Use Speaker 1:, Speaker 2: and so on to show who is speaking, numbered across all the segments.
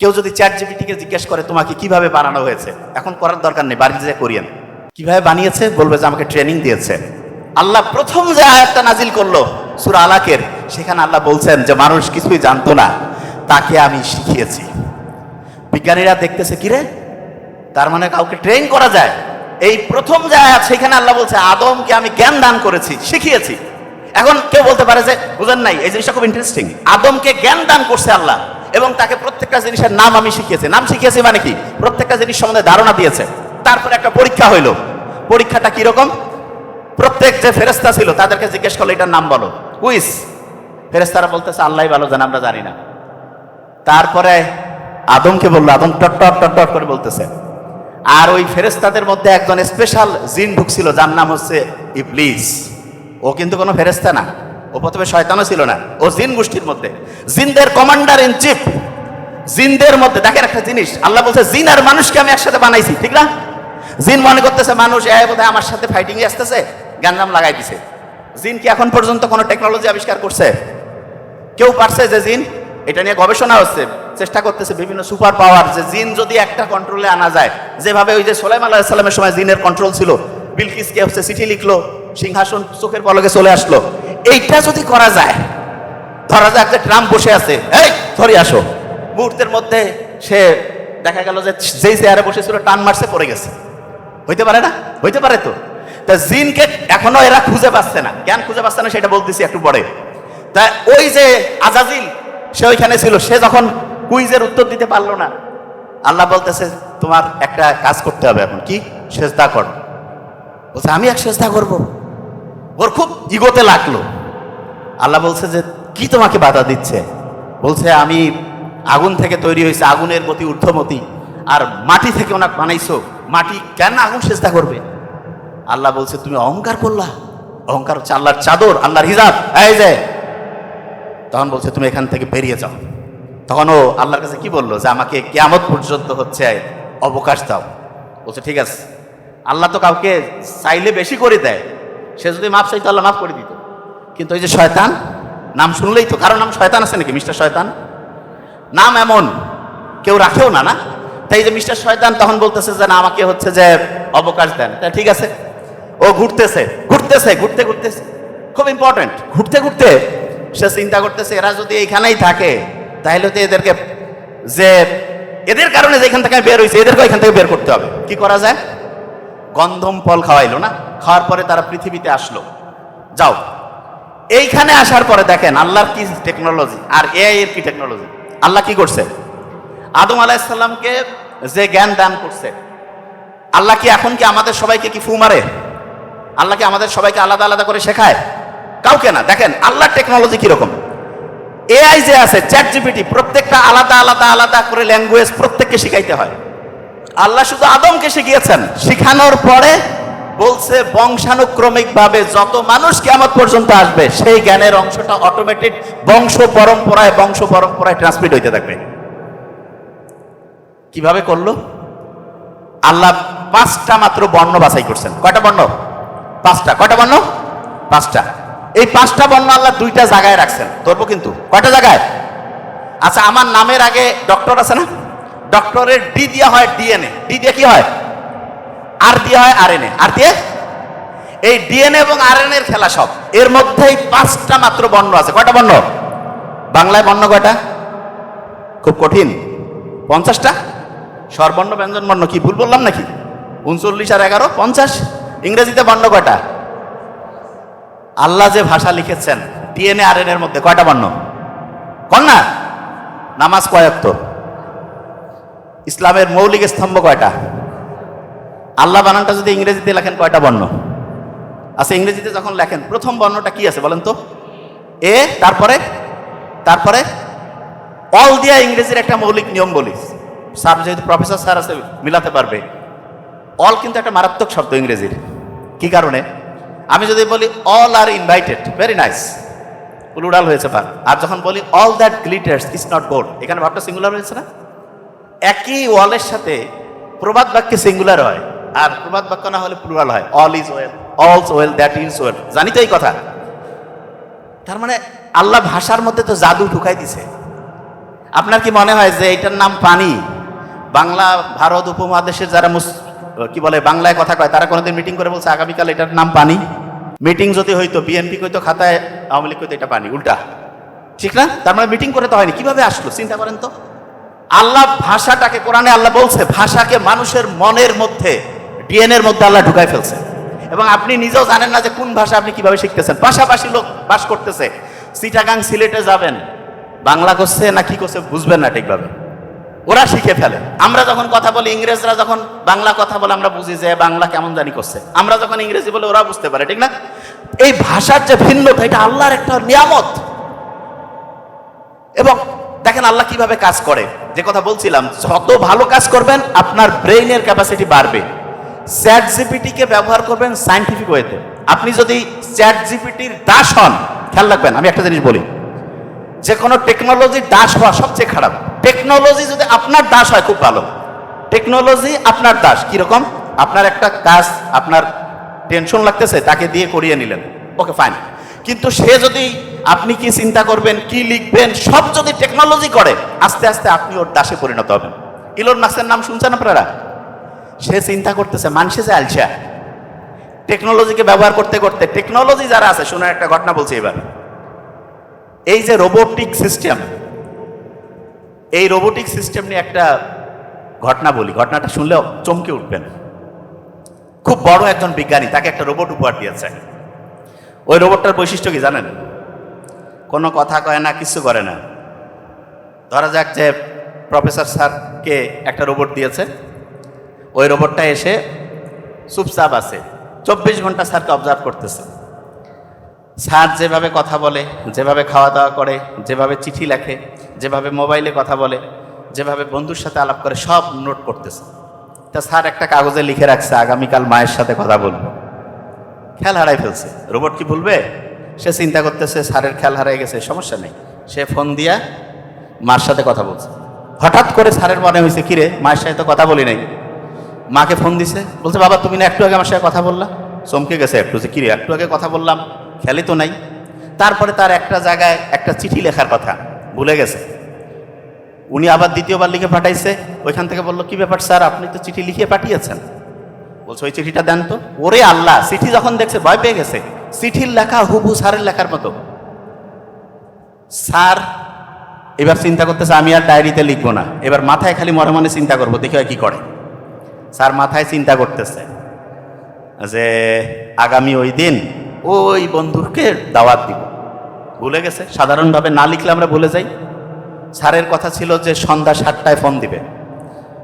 Speaker 1: কেউ যদি চ্যাট জিপিটিকে জিজ্ঞেস করে, তোমাকে কীভাবে বানানো হয়েছে? এখন করার দরকার নেই বাড়িতে যে করিয়েন। কীভাবে বানিয়েছে? বলবে যে, আমাকে ট্রেনিং দিয়েছে। আল্লাহ প্রথম যে আয়াতটা নাজিল করল, সুরা আলাকের, সেখানে আল্লাহ বলছেন যে, মানুষ কিছুই জানতো না, তাকে আমি শিখিয়েছি। বিজ্ঞানীরা দেখতেছে কিরে তার মানে কাউকে ট্রেন করা যায়? এই প্রথম যে আয়াত, সেখানে আল্লাহ বলছে, আদমকে আমি জ্ঞান দান করেছি, শিখিয়েছি। এখন কেউ বলতে পারে যে, বুঝেন নাই, এই জিনিসটা খুব ইন্টারেস্টিং আদমকে জ্ঞান দান করছে আল্লাহ। এবং তাকে প্রত্যেকটা জিনিসের নাম আমি শিখিয়েছি। নাম শিখিয়েছি মানে কি? প্রত্যেকটা জিনিস সম্বন্ধে ধারণা দিয়েছে। তারপরে একটা পরীক্ষা হইল। পরীক্ষাটা কীরকম? প্রত্যেক যে ফেরেস্তা ছিল, তাদেরকে জিজ্ঞেস করল, এটার নাম বলো। কুইস ফেরেস্তারা বলতেছে, আল্লাহ ভালো জান, আমরা জানি না। তারপরে আদমকে বলল, আদম টট টট টট টট করে বলতেছে। আর ওই ফেরেস্তাদের মধ্যে একজন স্পেশাল জিন ঢুকছিল, যার নাম হচ্ছে ইবলিস। ও কিন্তু কোনো ফেরেস্তা না। ও প্রথমে শয়তানও ছিল না, ও জিন গোষ্ঠীর মধ্যে। জিনদের কমান্ডার ইন চিফ জিনদের মধ্যে, দেখেন একটা জিনিস, আল্লাহ বলছে, জিন আর মানুষকে আমি একসাথে বানাইছি, ঠিক না? জিন মনে করতেছে, মানুষ এ বোধহয় আমার সাথে ফাইটিং এ আসতেছে গাঞ্জাম লাগাই দিছে। জিন কি এখন পর্যন্ত কোনো টেকনোলজি আবিষ্কার করছে? কেউ পারছে যে জিন? এটা নিয়ে গবেষণা হচ্ছে, চেষ্টা করতেছে বিভিন্ন সুপার পাওয়ার যে জিন যদি একটা কন্ট্রোলে আনা যায়। যেভাবে ওই যে সোলাইম আল্লাহ সাল্লামের সময় জিনের কন্ট্রোল ছিল বিলকিস কে হচ্ছে চিঠি লিখলো, সিংহাসন চোখের পলকে চলে আসলো। এইটা যদি করা যায়, ধরা যাক যে ট্রাম্প বসে আছে, এই ধরে আসো। মুহূর্তের মধ্যে সে দেখা গেল যে যেই চেয়ারে বসেছিল, টান মারছে, পড়ে গেছে। হইতে পারে না? হইতে পারে তো। তা জিনকে এখনও এরা খুঁজে পাচ্ছে না। জ্ঞান খুঁজে পাচ্ছে না, সেটা বলতেছি একটু পরে। তা ওই যে আজাজিল, সে ওইখানে ছিল, সে যখন কুইজের উত্তর দিতে পারল না, আল্লাহ বলতেছে, তোমার একটা কাজ করতে হবে এখন। কি? সেজদা কর। বলছে, আমি এক সেজদা করব? ওর খুব ইগোতে লাগল। আল্লাহ বলছে যে, কি তোমাকে বাধা দিচ্ছে? বলছে, আমি আগুন থেকে তৈরি হয়েছে, আগুনের গতি ঊর্ধ্বমতি। আর মাটি থেকে ওনাকে বানাইছো, মাটি কেন আগুন চেষ্টা করবে? আল্লাহ বলছে, তুমি অহংকার করলা। অহংকার হচ্ছে আল্লাহর চাদর, আল্লাহর হিজাব। এই যে! তখন বলছে, তুমি এখান থেকে বেরিয়ে যাও। তখন ও আল্লাহর কাছে কি বলল? যে, আমাকে কেয়ামত পর্যন্ত হচ্ছে, অবকাশ দাও। বলছে, ঠিক আছে। আল্লাহ তো কাউকে চাইলে বেশি করে দেয়। সে যদি মাপ চাইতো, আল্লাহ মাফ করে দিত। কিন্তু ওই যে শয়তান, নাম শুনলেই তো, কারও নাম শয়তান আছে নাকি, মিস্টার শয়তান? নাম এমন, কেউ রাখেও না না? তাই যে মিস্টার শয়তান তখন বলতেছে যে, না, আমাকে হচ্ছে যে অবকাশ দেন। তা ঠিক আছে, ও ঘুরতেছে ঘুরতেছে, ঘুরতে ঘুরতেছে খুব ইম্পর্টেন্ট ঘুরতে ঘুরতে সে চিন্তা করতেছে, এরা যদি এইখানেই থাকে, তাহলে তো এদেরকে যে, এদের কারণে যেখান থেকে বের হয়েছে এদেরকে এখান থেকে বের করতে হবে। কি করা যায়? গন্ধম ফল খাওয়াইলো না, খাওয়ার পরে তারা পৃথিবীতে আসলো। যাও এইখানে আসার পরে দেখেন আল্লাহর কি টেকনোলজি আর এআই এর কি টেকনোলজি আল্লাহ কি করছে? আদম আলাহিসাল্লামকে যে জ্ঞান দান করছে, আল্লাহ কি এখন কি আমাদের সবাইকে কি ফু মারে? আল্লাহ কি আমাদের সবাইকে আলাদা আলাদা করে শেখায়? কাউকে না। দেখেন আল্লাহর টেকনোলজি কীরকম? এআই যে আছে চ্যাট জিপিটি প্রত্যেকটা আলাদা আলাদা আলাদা করে ল্যাঙ্গুয়েজ প্রত্যেককে শিখাইতে হয়। আল্লাহ শুধু আদমকে শিখিয়েছেন। শিখানোর পরে বলছে বংশানুক্রমিক ভাবে যত মানুষ কেমন পর্যন্ত আসবে, সেই জ্ঞানের অংশটা অটোমেটিক বংশ পরম্পরায় বংশ পরম্পরায় ট্রান্সমিট হইতে থাকবে। কীভাবে করল? আল্লাহ পাঁচটা মাত্র বর্ণ বাছাই করছেন। কয়টা বর্ণ? পাঁচটা। কয়টা বর্ণ? পাঁচটা। এই পাঁচটা বর্ণ আল্লাহ দুইটা জায়গায় রাখছেন। ধরবো কিন্তু। কয়টা জায়গায়? আচ্ছা আমার নামের আগে ডক্টর আছে না? ডক্টরের ডি দিয়া হয় ডিএনএ ডি দিয়ে কি হয়? আর দিয়ে হয় আরএনএ আর দিয়ে এই ডিএনএ এবং আরএনএ এর খেলা সব। এর মধ্যেই পাঁচটা মাত্র বর্ণ আছে। কয়টা বর্ণ? বাংলায় বর্ণ কয়টা? খুব কঠিন। পঞ্চাশটা? স্বরবর্ণ, ব্যঞ্জন বর্ণ কি? ভুল বললাম নাকি? উনচল্লিশ আর এগারো? পঞ্চাশ? ইংরেজিতে বর্ণ কয়টা? আল্লাহ যে ভাষা লিখেছেন ডিএনএ আর এর মধ্যে কয়টা বর্ণ? কন না নামাজ কয়ক্ত ইসলামের মৌলিক স্তম্ভ কয়টা? আল্লাহ বানানটা যদি ইংরেজিতে লেখেন কয়টা বর্ণ? আচ্ছা ইংরেজিতে যখন লেখেন, প্রথম বর্ণটা কি আছে বলেন তো? এ, তারপরে? তারপরে? অল দিয়া ইংরেজির একটা মৌলিক নিয়ম বলি। স্যার, যেহেতু প্রফেসর স্যার আছে, মিলাতে পারবে। অল কিন্তু একটা মারাত্মক শব্দ ইংরেজির। কি কারণে? আমি যদি বলি, all are invited very nice plural হয়েছে, পার। আর যখন বলি, all that glitters is not gold এখানে ভাবটা সিঙ্গুলার হয়েছে না? একই ওয়ালের সাথে প্রবাদ বাক্যে সিঙ্গুলার হয়। আর প্রবাদ বাক্য না হলে প্লুরাল হয়। All is well all's well that is well জানি তো এই কথা? তার মানে আল্লাহ ভাষার মধ্যে তো জাদু ঢুকাই দিছে। আপনার কি মনে হয় যে এটার নাম পানি? বাংলা, ভারত উপমহাদেশের যারা মুস কি বলে, বাংলায় কথা কয়, তারা কোনোদিন মিটিং করে বলছে, আগামীকাল এটার নাম পানি? মিটিং যদি হইতো বিএনপি কইতো, খাতায় আওয়ামী লীগ কইতো, এটা পানি। উল্টা। ঠিক না? তার মানে মিটিং করে তো হয়নি। কীভাবে আসলো? চিন্তা করেন তো। আল্লাহ ভাষাটাকে, কোরআনে আল্লাহ বলছে, ভাষাকে মানুষের মনের মধ্যে ডিএনএর মধ্যে আল্লাহ ঢুকাই ফেলছে। এবং আপনি নিজেও জানেন না যে কোন ভাষা আপনি কীভাবে শিখতেছেন। পাশাপাশি লোক বাস করতেছে। সিটাগাং সিলেটে যাবেন। বাংলা করছে না কি করছে বুঝবেন না ঠিকভাবে। ওরা শিখে ফেলে। আমরা যখন কথা বলি, ইংরেজরা যখন বাংলা কথা বলে, আমরা বুঝি যে বাংলা কেমন জানি করছে। আমরা যখন ইংরেজি বলে ওরা বুঝতে পারে, ঠিক না? এই ভাষার যে ভিন্নতা, এটা আল্লাহর একটা নিয়ামত। এবং দেখেন আল্লাহ কীভাবে কাজ করে। যে কথা বলছিলাম, যত ভালো কাজ করবেন, আপনার ব্রেইনের ক্যাপাসিটি বাড়বে। চ্যাট জিপিটিকে ব্যবহার করবেন সাইন্টিফিক ওয়েতে আপনি যদি চ্যাট জিপিটির দাস হন, খেয়াল রাখবেন, আমি একটা জিনিস বলি যে কোনো টেকনোলজির দাস হওয়া সবচেয়ে খারাপ। টেকনোলজি যদি আপনার দাস হয়, খুব ভালো। টেকনোলজি আপনার দাস, কীরকম? আপনার একটা কাজ, আপনার টেনশন লাগতেছে, তাকে দিয়ে করিয়ে নিলেন। ওকে ফাইন কিন্তু সে যদি আপনি কি চিন্তা করবেন, কি লিখবেন, সব যদি টেকনোলজি করে, আস্তে আস্তে আপনি ওর দাসে পরিণত হবেন। ইলন মাসের নাম শুনছেন আপনারা? সে চিন্তা করতেছে মানুষে যে আলসা। টেকনোলজিকে ব্যবহার করতে করতে, টেকনোলজি যারা আছে, শোনার একটা ঘটনা বলছি এবার। এই যে রোবোটিক সিস্টেম এই রোবোটিক সিস্টেম নিয়ে একটা ঘটনা বলি। ঘটনাটা শুনলেও চমকে উঠবেন। খুব বড় একজন বিজ্ঞানী, তাকে একটা রোবট উপহার দিয়েছে। ওই রোবটটার বৈশিষ্ট্য কি জানেন? কোনো কথা কয় না, কিছু করে না। ধরা যাক যে প্রফেসর স্যারকে একটা রোবট দিয়েছে। ওই রোবটটা এসে চুপচাপ আছে। চব্বিশ ঘণ্টা স্যারকে অবজার্ভ করতেছে। স্যার যেভাবে কথা বলে, যেভাবে খাওয়া দাওয়া করে, যেভাবে চিঠি লেখে, যেভাবে মোবাইলে কথা বলে, যেভাবে বন্ধুর সাথে আলাপ করে, সব নোট করতেছে। তা স্যার একটা কাগজে লিখে রাখছে, আগামীকাল মায়ের সাথে কথা বলব। খেয়াল হারাই ফেলছে। রোবট কি ভুলবে? সে চিন্তা করতেছে, স্যারের খেয়াল হারাই গেছে, সমস্যা নেই। সে ফোন দিয়া মার সাথে কথা বলছে। হঠাৎ করে স্যারের মনে হয়েছে, কিরে, মায়ের সাথে তো কথা বলি নাই। মাকে ফোন দিছে, বলছে, বাবা, তুমি না একটু আগে আমার সাথে কথা বললা? চমকে গেছে একটু যে কিরে একটু আগে কথা বললাম খেয়ালই তো নাই? তারপরে তার একটা জায়গায় একটা চিঠি লেখার কথা ভুলে গেছে। উনি আবার দ্বিতীয়বার লিখে পাঠাইছে, ওইখান থেকে বলল, কি ব্যাপার স্যার, আপনি তো চিঠি লিখিয়ে পাঠিয়েছেন? বলছে, ওই চিঠিটা দেন তো। ওরে আল্লাহ, চিঠি যখন দেখছে, ভয় পেয়ে গেছে। চিঠির লেখা হুবু স্যারের লেখার মতো। স্যার এবার চিন্তা করতেছে, আমি আর ডায়েরিতে লিখব না। এবার মাথায় খালি মনে মনে চিন্তা করব, দেখি কি করে। স্যার মাথায় চিন্তা করতেছে যে আগামী ওই দিন ওই বন্ধুকে দাওয়াত দিব। ভুলে গেছে? সাধারণভাবে না লিখলে আমরা ভুলে যাই। স্যারের কথা ছিল যে সন্ধ্যা সাতটায় ফোন দিবে।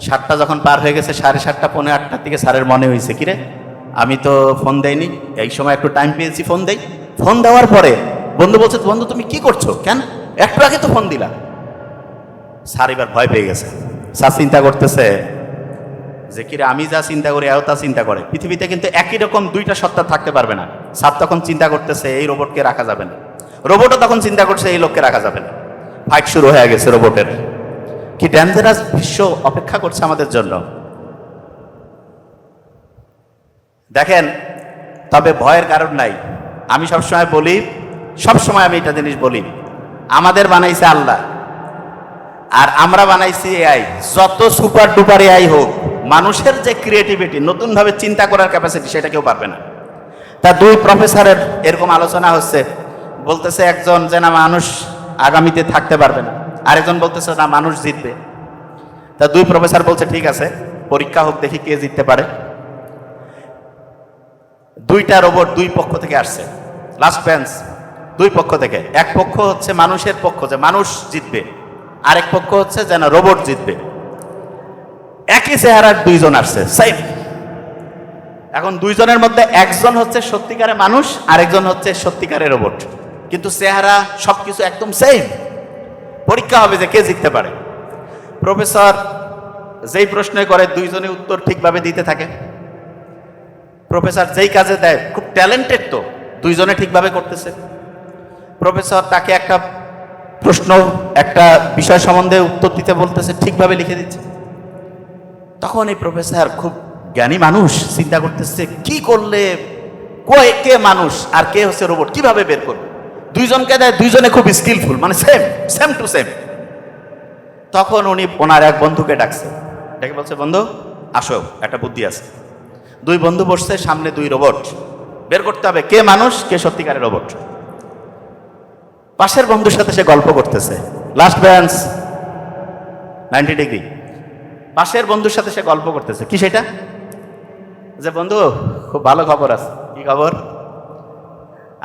Speaker 1: সাতটা যখন পার হয়ে গেছে, সাড়ে সাতটা, পৌনে আটটার দিকে স্যারের মনে হয়েছে, কিরে, আমি তো ফোন দেইনি, এই সময় একটু টাইম পেয়েছি, ফোন দেই। ফোন দেওয়ার পরে বন্ধু বলছে, বন্ধু, তুমি কি করছ? কেন? একটু আগে তো ফোন দিলা। স্যার এবার ভয় পেয়ে গেছে। স্যার চিন্তা করতেছে যে কিরে আমি যা চিন্তা করি এও তা চিন্তা করে। পৃথিবীতে কিন্তু একই রকম দুইটা সত্তা থাকতে পারবে না। স্যার তখন চিন্তা করতেছে, এই রোবটকে রাখা যাবে না। রোবটও তখন চিন্তা করছে, এই লোককে রাখা যাবে না। ফাইট শুরু হয়ে গেছে রোবটের কি ডেঞ্জারাস বিশ্ব অপেক্ষা করছে আমাদের জন্য? দেখেন, তবে ভয়ের কারণ নাই। আমি সবসময় বলি, সবসময় আমি এটা জিনিস বলি, আমাদের বানাইছে আল্লাহ, আর আমরা বানাইছি এআই যত সুপার ডুপার এআই হোক মানুষের যে ক্রিয়েটিভিটি নতুনভাবে চিন্তা করার ক্যাপাসিটি সেটা কেউ পারবে না। তা দুই প্রফেসরের এরকম আলোচনা হচ্ছে। বলতেছে, একজন যে না মানুষ আগামীতে থাকতে পারবে না। আরেকজন বলতেছে, না, মানুষ জিতবে। তা দুই প্রফেসর বলছে, ঠিক আছে, পরীক্ষা হোক, দেখি কে জিততে পারে। দুইটা রোবট দুই পক্ষ থেকে আসছে। লাস্ট বেঞ্চ দুই পক্ষ থেকে। এক পক্ষ হচ্ছে মানুষের পক্ষ, যে মানুষ জিতবে। আরেক পক্ষ হচ্ছে যেন রোবট জিতবে। একই চেহারার দুইজন আসছে সেম এখন দুইজনের মধ্যে একজন হচ্ছে সত্যিকারের মানুষ, আরেকজন হচ্ছে সত্যিকারের রোবট কিন্তু চেহারা সবকিছু একদম সেম পরীক্ষা হবে যে কে জিততে পারে। প্রফেসর যেই প্রশ্নে করে দুইজনে উত্তর ঠিকভাবে দিতে থাকে। প্রফেসর যেই কাজে দেয়, খুব ট্যালেন্টেড তো, দুইজনে ঠিকভাবে করতেছে। প্রফেসর তাকে একটা প্রশ্ন, একটা বিষয় সম্বন্ধে উত্তর দিতে বলতেছে, ঠিকভাবে লিখে দিচ্ছে। তখন এই প্রফেসর খুব জ্ঞানী মানুষ, চিন্তা করতেছে, কি করলে, কয়ে, কে মানুষ আর কে হচ্ছে রোবট কীভাবে বের করবে? দুইজনকে দেয়, দুইজনে খুব স্কিলফুল মানে সেম সেম টু সেম তখন উনি ওনার এক বন্ধুকে ডাকছে। ডেকে বলছে, বন্ধু, আসো, একটা বুদ্ধি আছে। দুই বন্ধু বসছে, সামনে দুই রোবট বের করতে হবে, কে মানুষ, কে সত্যিকারের রোবট পাশের বন্ধুর সাথে সে গল্প করতেছে। লাস্ট ব্যান্স নাইনটি ডিগ্রি পাশের বন্ধুর সাথে সে গল্প করতেছে। কি সেটা? যে বন্ধু, খুব ভালো খবর আছে। কি খবর?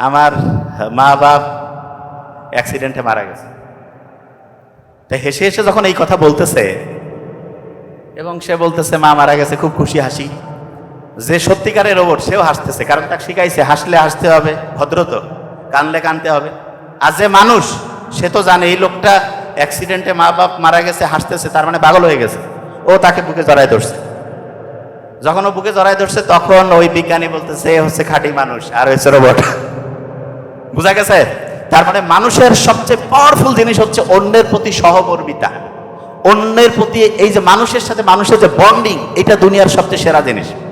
Speaker 1: আমার মা বাপ অ্যাক্সিডেন্টে মারা গেছে। তাই হেসে হেসে যখন এই কথা বলতেছে, এবং সে বলতেছে, মা মারা গেছে, খুব খুশি হাসি। যে সত্যিকারের রোবট সেও হাসতেছে, কারণ তাকে শিখাইছে, হাসলে হাসতে হবে, ভদ্রত, কানলে কানতে হবে। আর যে মানুষ, সে তো জানে, এই লোকটা অ্যাক্সিডেন্টে মা বাপ মারা গেছে, হাসতেছে, তার মানে পাগল হয়ে গেছে। ও তাকে বুকে জড়ায় ধরছে। যখন ও বুকে জড়ায় ধরছে, তখন ওই বিজ্ঞানী বলতেছে হচ্ছে খাঁটি মানুষ, আর হচ্ছে রোবট বুঝা গেছে? তার মানে মানুষের সবচেয়ে পাওয়ারফুল জিনিস হচ্ছে অন্যের প্রতি সহকর্মিতা অন্যের প্রতি এই যে মানুষের সাথে মানুষের যে বন্ডিং এটা দুনিয়ার সবচেয়ে সেরা জিনিস।